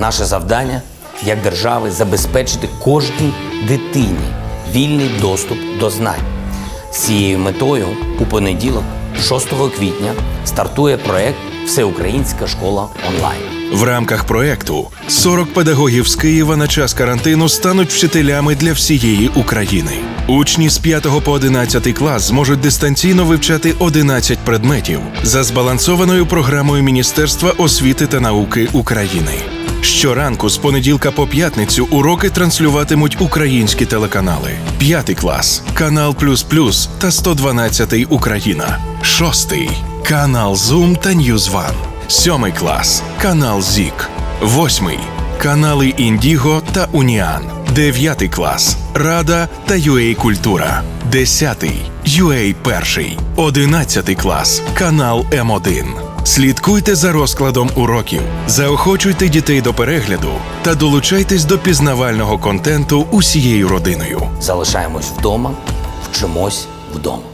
Наше завдання як держави забезпечити кожній дитині вільний доступ до знань. З цією метою у понеділок, 6 квітня, стартує проект Всеукраїнська школа онлайн. В рамках проекту 40 педагогів з Києва на час карантину стануть вчителями для всієї України. Учні з 5 по 11 клас зможуть дистанційно вивчати 11 предметів за збалансованою програмою Міністерства освіти та науки України. Щоранку з понеділка по п'ятницю уроки транслюватимуть українські телеканали: 5 клас, канал Плюс Плюс та 112 Україна, 6 канал Зум та Ньюзван. Сьомий клас канал ЗІК. Восьмий канали Індіго та Уніан. Дев'ятий клас Рада та UA Культура. Десятий UA Перший. Одинадцятий клас канал М1. Слідкуйте за розкладом уроків, заохочуйте дітей до перегляду та долучайтесь до пізнавального контенту усією родиною. Залишаємось вдома, вчимось вдома.